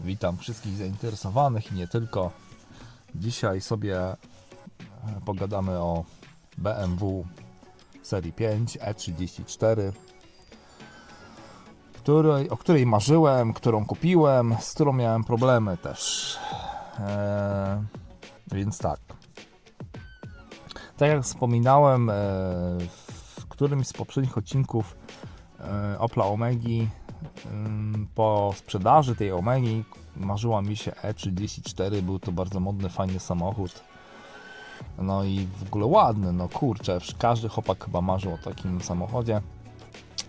Witam wszystkich zainteresowanych i nie tylko. Dzisiaj sobie e, pogadamy o BMW serii 5 E34, której, o której marzyłem, którą kupiłem, z którą miałem problemy też. Eee, więc tak. Tak jak wspominałem e, w którymś z poprzednich odcinków e, Opla Omegi po sprzedaży tej Omegi marzyła mi się E34, był to bardzo modny, fajny samochód. No i w ogóle ładny, no kurczę, każdy chłopak chyba marzył o takim samochodzie.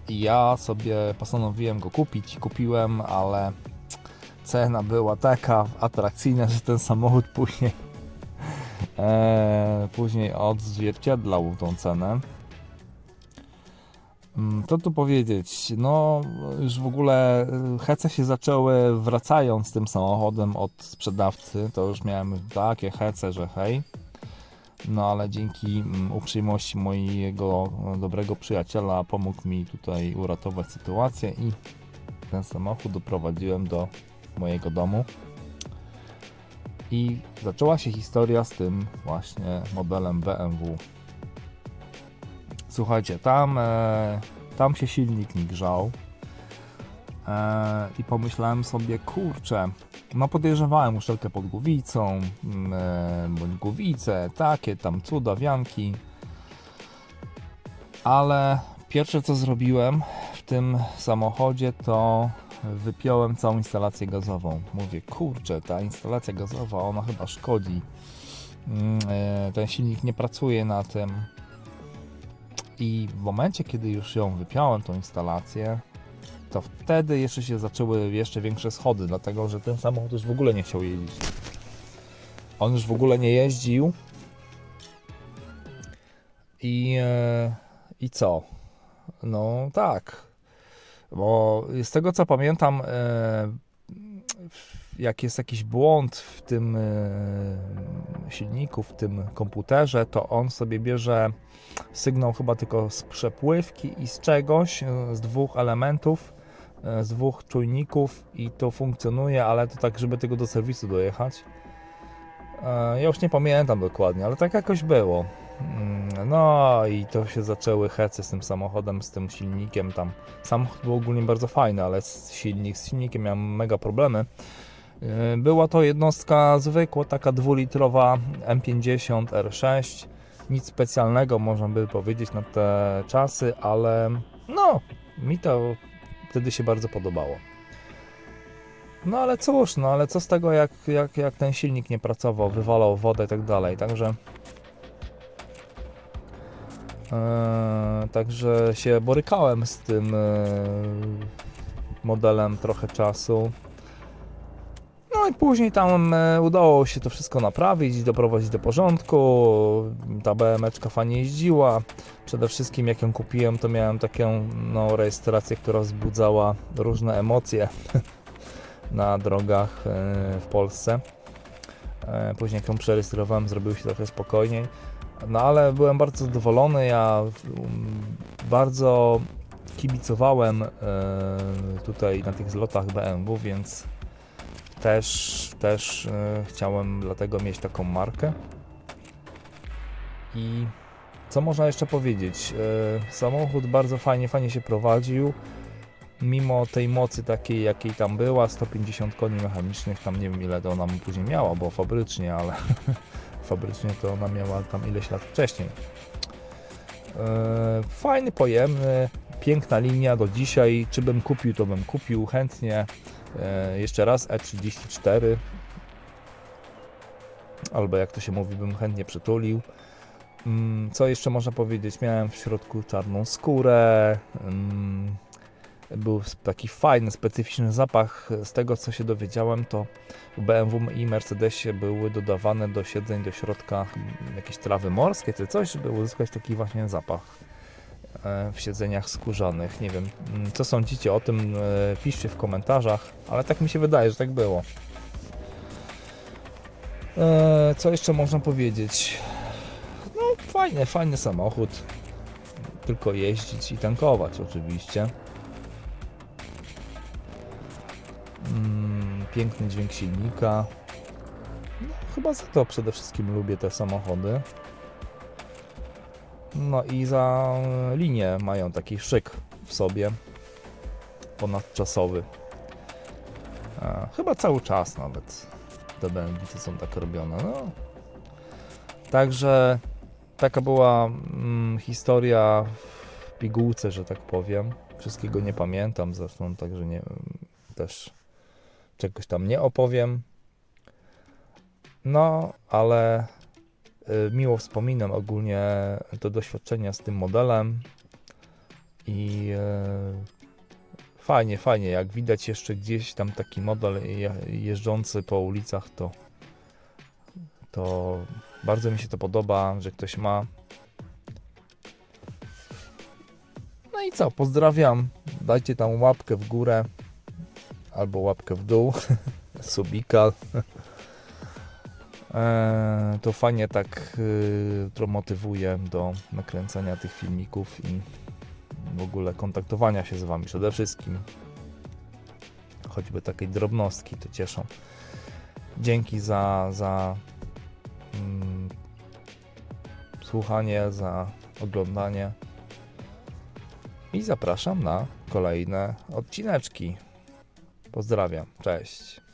I ja sobie postanowiłem go kupić kupiłem, ale cena była taka atrakcyjna, że ten samochód później e, później odzwierciedlał tą cenę. Mm, Co tu powiedzieć? No, już w ogóle y, hece się zaczęły wracając tym samochodem od sprzedawcy. To już miałem takie hece, że hej. No, ale dzięki mm, uprzejmości mojego e, dobrego przyjaciela pomógł mi tutaj uratować sytuację i ten samochód doprowadziłem do mojego domu. I zaczęła się historia z tym właśnie modelem BMW. Słuchajcie, tam, e, tam się silnik nie grzał. E, I pomyślałem sobie, kurczę, no podejrzewałem uszczelkę pod głowicą, mm, e, bądź takie tam cuda, wianki. Ale pierwsze co zrobiłem w tym samochodzie to wypiąłem całą instalację gazową. Mówię, kurczę, ta instalacja gazowa, ona chyba szkodzi. Mm, e, Ten silnik nie pracuje na tym. I w momencie, kiedy już ją wypiąłem, tą instalację, to wtedy jeszcze się zaczęły jeszcze większe schody, dlatego że ten samochód już w ogóle nie chciał jeździć. On już w ogóle nie jeździł. I, e, i co? No tak. Bo z tego co pamiętam, e, jak jest jakiś błąd w tym e, silniku, w tym komputerze, to on sobie bierze sygnał chyba tylko z przepływki i z czegoś, e, z dwóch elementów, e, z dwóch czujników i to funkcjonuje, ale to tak, żeby tylko do serwisu dojechać. Ja już nie pamiętam dokładnie, ale tak jakoś było. Mm, No i to się zaczęły hece z tym samochodem, z tym silnikiem tam. Samochód był ogólnie bardzo fajny, ale silnik, z silnikiem miałem mega problemy. E, Była to jednostka zwykła, taka dwulitrowa M50 R6. Nic specjalnego można by powiedzieć na te czasy, ale no, mi to wtedy się bardzo podobało. No ale cóż, no ale co z tego, jak, jak, jak ten silnik nie pracował, wywalał wodę i tak dalej, także... Eee, także się borykałem z tym eee, modelem trochę czasu. No i później tam e, udało się to wszystko naprawić, doprowadzić do porządku. Ta BMeczka fajnie jeździła. Przede wszystkim jak ją kupiłem, to miałem taką no, rejestrację, która wzbudzała różne emocje na drogach e, w Polsce. E, Później jak ją przerejestrowałem, zrobiło się trochę spokojniej. No ale byłem bardzo zadowolony. Ja um, bardzo kibicowałem tutaj na tych zlotach BMW, więc też, też e, chciałem dlatego mieć taką markę. I co można jeszcze powiedzieć? E, samochód bardzo fajnie, fajnie się prowadził. Mimo tej mocy takiej, jakiej tam była, 150 koni mechanicznych, tam nie wiem ile to ona później miała, bo fabrycznie, ale fabrycznie to ona miała tam ileś lat wcześniej. E, Fajny, pojemny, piękna linia do dzisiaj. Czy bym kupił, to bym kupił chętnie. E, Jeszcze raz E34. Albo jak to się mówi, bym chętnie przytulił. Mm, Co jeszcze można powiedzieć? Miałem w środku czarną skórę. mm, Był taki fajny, specyficzny zapach. Z tego co się dowiedziałem, to w BMW i Mercedesie były dodawane do siedzeń do środka jakieś trawy morskie czy coś, żeby uzyskać taki właśnie zapach w siedzeniach skórzanych. Nie wiem, mm, co sądzicie o tym, e, piszcie w komentarzach, ale tak mi się wydaje, że tak było. E, Co jeszcze można powiedzieć? No, fajny, fajny samochód. Tylko jeździć i tankować oczywiście. Mm, piękny dźwięk silnika. No, chyba za to przede wszystkim lubię te samochody. No i za linię mają taki szyk w sobie. Ponadczasowy. A, chyba cały czas nawet te BMW są tak robione. No. Także taka była mm, historia w pigułce, że tak powiem. Wszystkiego nie pamiętam zresztą, także nie, też czegoś tam nie opowiem. No, ale miło wspominam ogólnie te doświadczenia z tym modelem i y, fajnie, fajnie, jak widać jeszcze gdzieś tam taki model je- jeżdżący po ulicach, to to bardzo mi się to podoba, że ktoś ma. No i co, pozdrawiam. Dajcie tam łapkę w górę albo łapkę w dół. Subika. Eee, to fajnie tak to motywuje do nakręcania tych filmików i w ogóle kontaktowania się z Wami przede wszystkim. Choćby takiej drobnostki to cieszą. Dzięki za, za mm, słuchanie, za oglądanie. I zapraszam na kolejne odcineczki. Pozdrawiam, cześć.